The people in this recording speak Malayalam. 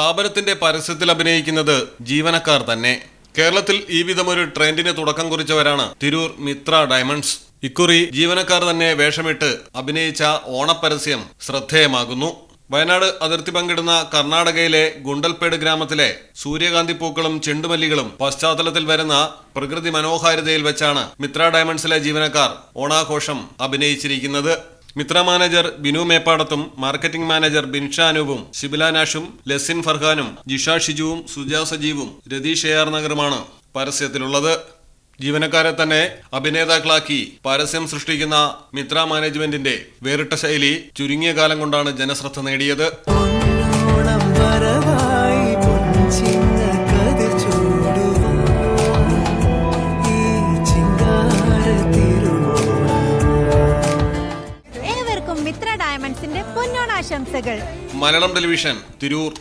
സ്ഥാപനത്തിന്റെ പരസ്യത്തിൽ അഭിനയിക്കുന്നത് ജീവനക്കാർ തന്നെ. കേരളത്തിൽ ഈ വിധമൊരു ട്രെൻഡിന് തുടക്കം കുറിച്ചവരാണ് തിരൂർ മിത്ര ഡയമണ്ട്സ്. ഇക്കുറി ജീവനക്കാർ തന്നെ വേഷമിട്ട് അഭിനയിച്ച ഓണപ്പരസ്യം ശ്രദ്ധേയമാകുന്നു. വയനാട് അതിർത്തി പങ്കിടുന്ന കർണാടകയിലെ ഗുണ്ടൽപേട് ഗ്രാമത്തിലെ സൂര്യകാന്തി പൂക്കളും ചെണ്ടുമല്ലികളും പശ്ചാത്തലത്തിൽ വരുന്ന പ്രകൃതി മനോഹാരിതയിൽ വെച്ചാണ് മിത്ര ഡയമണ്ട്സിലെ ജീവനക്കാർ ഓണാഘോഷം അഭിനയിച്ചിരിക്കുന്നത്. മിത്ര മാനേജർ ബിനു മേപ്പാടത്തും മാർക്കറ്റിംഗ് മാനേജർ ബിൻഷാനൂപും ഷിബില നാഷും ലെസിൻ ഫർഹാനും ജിഷ ഷിജുവും സുജ സജീവും രതീഷ് എ ആർ നഗറുമാണ് പരസ്യത്തിലുള്ളത്. ജീവനക്കാരെ തന്നെ അഭിനേതാക്കളാക്കി പരസ്യം സൃഷ്ടിക്കുന്ന മിത്ര മാനേജ്മെന്റിന്റെ വേറിട്ട ശൈലി ചുരുങ്ങിയ കാലം കൊണ്ടാണ് ജനശ്രദ്ധ നേടിയത്. ഡയമണ്ട്സിന്റെ പൊന്നോണാശംസകൾ. മലയാളം ടെലിവിഷൻ തിരൂർ.